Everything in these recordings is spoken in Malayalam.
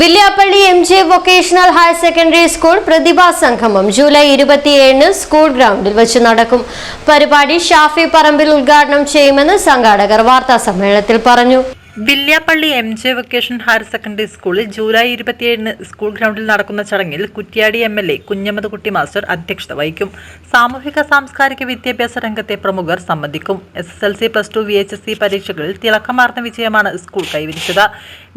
Villiappally M J vocational higher secondary school പ്രതിഭാ സംഗമം ജൂലൈ ഇരുപത്തിയേഴിന് സ്കൂൾ ഗ്രൗണ്ടിൽ വെച്ച് നടക്കും. പരിപാടി ഷാഫി പറമ്പിൽ ഉദ്ഘാടനം ചെയ്യുമെന്ന് സംഘാടകർ വാർത്താ സമ്മേളനത്തിൽ പറഞ്ഞു. Villiappally M J vocation higher secondary സ്കൂളിൽ ജൂലൈ ഇരുപത്തിയേഴിന് സ്കൂൾ ഗ്രൗണ്ടിൽ നടക്കുന്ന ചടങ്ങിൽ Kuttiady M L A Kunhammadkutty master അധ്യക്ഷത വഹിക്കും. സാമൂഹിക സാംസ്കാരിക വിദ്യാഭ്യാസ രംഗത്തെ പ്രമുഖർ സംബന്ധിക്കും. S S L C plus two V H S C പരീക്ഷകളിൽ തിളക്കമാർന്ന വിജയമാണ് സ്കൂൾ കൈവരിച്ചത്.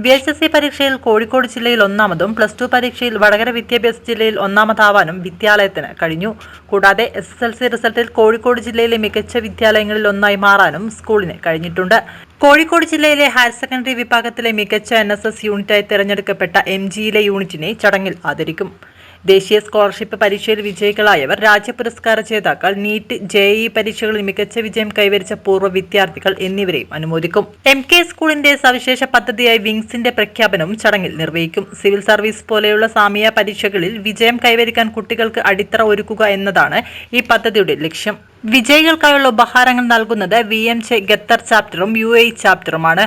വി എച്ച് എസ് സി പരീക്ഷയിൽ കോഴിക്കോട് ജില്ലയിൽ ഒന്നാമതും പ്ലസ് ടു പരീക്ഷയിൽ വടകര വിദ്യാഭ്യാസ ജില്ലയിൽ ഒന്നാമതാവാനും വിദ്യാലയത്തിന് കഴിഞ്ഞു. കൂടാതെ എസ് എസ് എൽ സി റിസൾട്ടിൽ കോഴിക്കോട് ജില്ലയിലെ മികച്ച വിദ്യാലയങ്ങളിൽ ഒന്നായി മാറാനും സ്കൂളിന് കഴിഞ്ഞിട്ടുണ്ട്. കോഴിക്കോട് ജില്ലയിലെ ഹയർ സെക്കൻഡറി വിഭാഗത്തിലെ മികച്ച എൻ എസ് എസ് യൂണിറ്റായി തിരഞ്ഞെടുക്കപ്പെട്ട എം ജിയിലെ യൂണിറ്റിനെ ചടങ്ങിൽ ആദരിക്കും. ദേശീയ സ്കോളർഷിപ്പ് പരീക്ഷയിൽ വിജയികളായവർ രാജ്യ പുരസ്കാര ജേതാക്കൾ നീറ്റ് ജെ ഇ പരീക്ഷകളിൽ മികച്ച വിജയം കൈവരിച്ച പൂർവ വിദ്യാർത്ഥികൾ എന്നിവരെയും അനുമോദിക്കും. എം കെ സ്കൂളിന്റെ സവിശേഷ പദ്ധതിയായി വിങ്സിന്റെ പ്രഖ്യാപനവും ചടങ്ങിൽ നിർവഹിക്കും. സിവിൽ സർവീസ് പോലെയുള്ള സാമീയ പരീക്ഷകളിൽ വിജയം കൈവരിക്കാൻ കുട്ടികൾക്ക് അടിത്തറ ഒരുക്കുക എന്നതാണ് ഈ പദ്ധതിയുടെ ലക്ഷ്യം. വിജയികൾക്കായുള്ള ഉപഹാരങ്ങൾ നൽകുന്നത് വി എം ജെ ഖത്തർ ചാപ്റ്ററും യു എ ചാപ്റ്ററുമാണ്.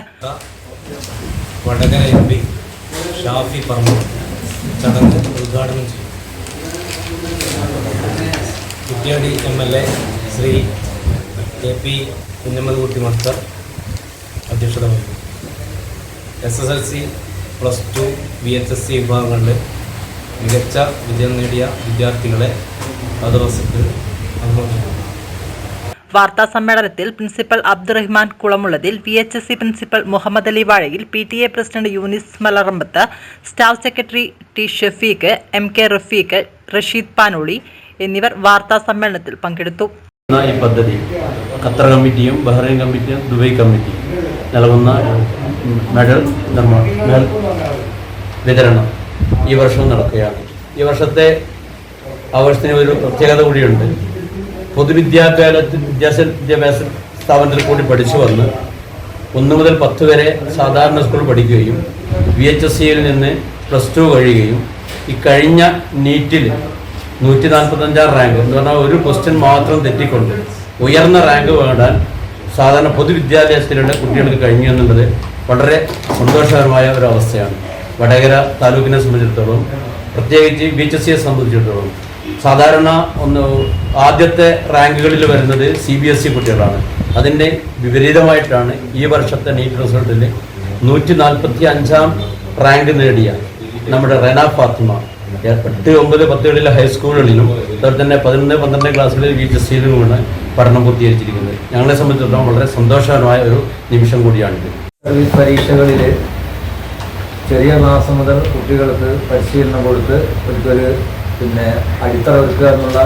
ചടങ്ങ് ഉദ്ഘാടനം ചെയ്യും. Kuttiady M L A Shri A P Kunhammadkutty master അധ്യക്ഷത വഹിക്കും. S S L C plus two V H S C വിഭാഗങ്ങളിൽ മികച്ച വിജയം നേടിയ വിദ്യാർത്ഥികളെ മദ്രസക്ക് വാർത്താ സമ്മേളനത്തിൽ principal Abdurahman Kulamullathil V H S C principal Muhammad Ali Vazhayil P T A president Younis Malarambath staff secretary T Shafeeq M K Rafeeq Rasheed Panoli എന്നിവർ വാർത്താ സമ്മേളനത്തിൽ പങ്കെടുത്തു. ഈ പദ്ധതി ഖത്തർ കമ്മിറ്റിയും ബഹ്റൈൻ കമ്മിറ്റിയും ദുബൈ കമ്മിറ്റിയും നൽകുന്ന മെഡൽ മെഡൽ വിതരണം ഈ വർഷം നടക്കുകയാണ്. ഈ വർഷത്തെ ആവശ്യത്തിന് ഒരു പ്രത്യേകത കൂടിയുണ്ട്. പൊതുവിദ്യാഭ്യാസത്തിൽ വിദ്യാഭ്യാസ സ്ഥാപനത്തിൽ കൂടി പഠിച്ചു വന്ന് ഒന്ന് മുതൽ പത്ത് വരെ സാധാരണ സ്കൂൾ പഠിക്കുകയും വി എച്ച് എസ് സിയിൽ നിന്ന് പ്ലസ് ടു കഴിയുകയും ഈ കഴിഞ്ഞ നീറ്റിൽ നൂറ്റി നാൽപ്പത്തഞ്ചാം റാങ്ക് എന്ന് പറഞ്ഞാൽ ഒരു ക്വസ്റ്റ്യൻ മാത്രം തെറ്റിക്കൊണ്ട് ഉയർന്ന റാങ്ക് നേടാൻ സാധാരണ പൊതുവിദ്യാലയത്തിലുള്ള കുട്ടികൾക്ക് കഴിഞ്ഞു എന്നുള്ളത് വളരെ സന്തോഷകരമായ ഒരു അവസ്ഥയാണ്. വടകര താലൂക്കിനെ സംബന്ധിച്ചിടത്തോളം പ്രത്യേകിച്ച് ബി എച്ച് എസ് സിയെ സംബന്ധിച്ചിടത്തോളം സാധാരണ ഒന്ന് ആദ്യത്തെ റാങ്കുകളിൽ വരുന്നത് സി ബി എസ് ഇ കുട്ടികളാണ്. അതിന്റെ വിപരീതമായിട്ടാണ് ഈ വർഷത്തെ നീറ്റ് റിസൾട്ടിൽ നൂറ്റി നാൽപ്പത്തി അഞ്ചാം റാങ്ക് നേടിയ നമ്മുടെ റെന ഫാത്തിമ. എട്ട് ഒമ്പത് പത്തുകളിലെ ഹൈസ്കൂളുകളിലും അതുപോലെ തന്നെ പതിനൊന്ന് പന്ത്രണ്ട് ക്ലാസ്സുകളിൽ വി എസ് സിയിലുമാണ് പഠനം പൂർത്തീകരിച്ചിരിക്കുന്നത്. ഞങ്ങളെ സംബന്ധിച്ചിടത്തോളം വളരെ സന്തോഷകരമായ ഒരു നിമിഷം കൂടിയാണിത്. സർവീസ് പരീക്ഷകളിൽ ചെറിയ ക്ലാസ് മുതൽ കുട്ടികൾക്ക് പരിശീലനം കൊടുത്ത് അവർക്കൊരു പിന്നെ അടിത്തറ വെക്കുക എന്നുള്ള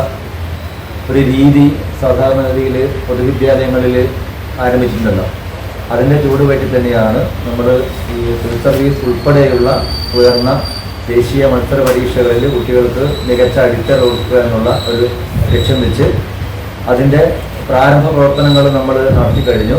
ഒരു രീതി സാധാരണഗതിയിൽ പൊതുവിദ്യാലയങ്ങളിൽ ആരംഭിച്ചിട്ടുണ്ടല്ലോ. അതിന്റെ ചൂടുപറ്റി തന്നെയാണ് നമ്മൾ ഈ സിവിൽ സർവീസ് ഉൾപ്പെടെയുള്ള ഉയർന്ന ദേശീയ മത്സര പരീക്ഷകളിൽ കുട്ടികൾക്ക് മികച്ച അടിത്തറ കൊടുക്കുക എന്നുള്ള ഒരു ലക്ഷ്യം വെച്ച് അതിന്റെ പ്രാരംഭ പ്രവർത്തനങ്ങൾ നമ്മൾ നടത്തി കഴിഞ്ഞു.